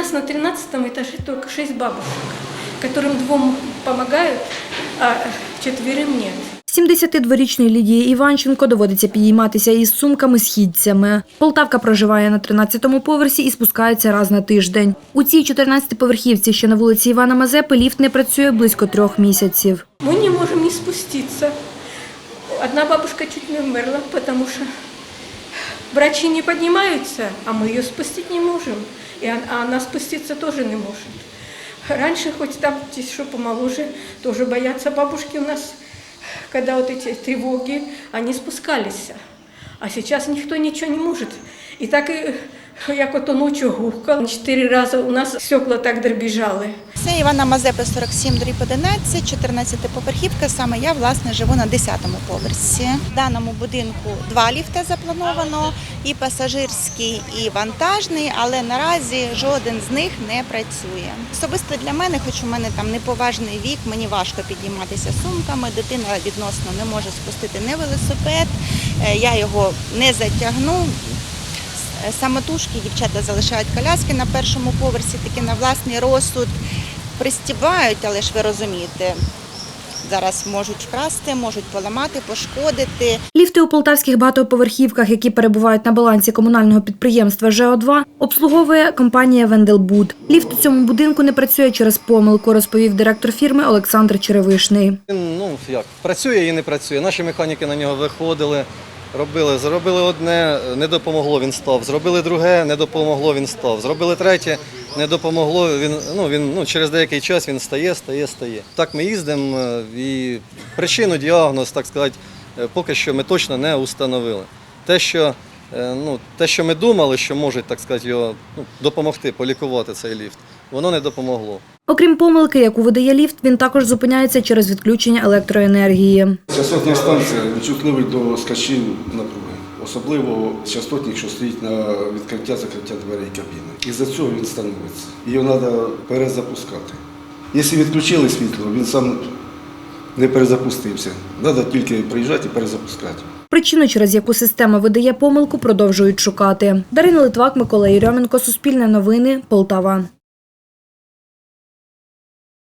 нас на 13 этаже только шесть бабушек, которым двум помогают, а четверым нет. 72-річній Лідії Іванченко доводиться підійматися із сумками-східцями. Полтавка проживає на 13-му поверсі і спускається раз на тиждень. У цій 14-поверхівці, що на вулиці Івана Мазепи, ліфт не працює близько трьох місяців. Мы не можем не спуститься. Одна бабушка чуть не умерла, потому что врачи не поднимаются, а мы ее спустить не можем. И он- а она спуститься тоже не может. Раньше, хоть там что помоложе, тоже боятся бабушки у нас, когда вот эти тревоги, они спускались. А сейчас никто ничего не может. И так и як ото ночі гухкало. Чотири рази у нас стекла так дребіжали. Це Івана Мазепи 47, дріб 11, 14 поверхівка. Саме я власне живу на 10-му поверсі. В даному будинку два ліфти заплановано, і пасажирський, і вантажний, але наразі жоден з них не працює. Особисто для мене, хоч у мене там неповажний вік, мені важко підійматися сумками. Дитина відносно не може спустити не велосипед. е, Я його не затягну. Самотужки дівчата залишають коляски на першому поверсі, таки на власний розсуд пристібають, але ж ви розумієте, зараз можуть вкрасти, можуть поламати, пошкодити. Ліфти у полтавських багатоповерхівках, які перебувають на балансі комунального підприємства ЖО2, обслуговує компанія «Венделбуд». Ліфт у цьому будинку не працює через помилку, розповів директор фірми Олександр Черевишний. Він, ну як, працює і не працює. Наші механіки на нього виходили, робили, зробили одне, не допомогло, він став. Зробили друге, не допомогло, він став. Зробили третє, не допомогло. Він, ну, він, ну, через деякий час він стає, стає, стає. Так ми їздимо е, і причину, діагноз, так сказати, е, поки що ми точно не установили. Те, що, е, ну, те, що ми думали, що можуть так сказати, його ну, допомогти, полікувати цей ліфт, воно не допомогло. Окрім помилки, яку видає ліфт, він також зупиняється через відключення електроенергії. Частотна станція відчутливий до скачів напруги, особливо частотник, що стоїть на відкриття-закриття дверей кабіни. І за цього він становиться. Його треба перезапускати. Якщо відключили світло, він сам не перезапустився. Треба тільки приїжджати і перезапускати. Причину, через яку система видає помилку, продовжують шукати. Дарина Литвак, Микола Єрьоменко, Суспільне новини, Полтава.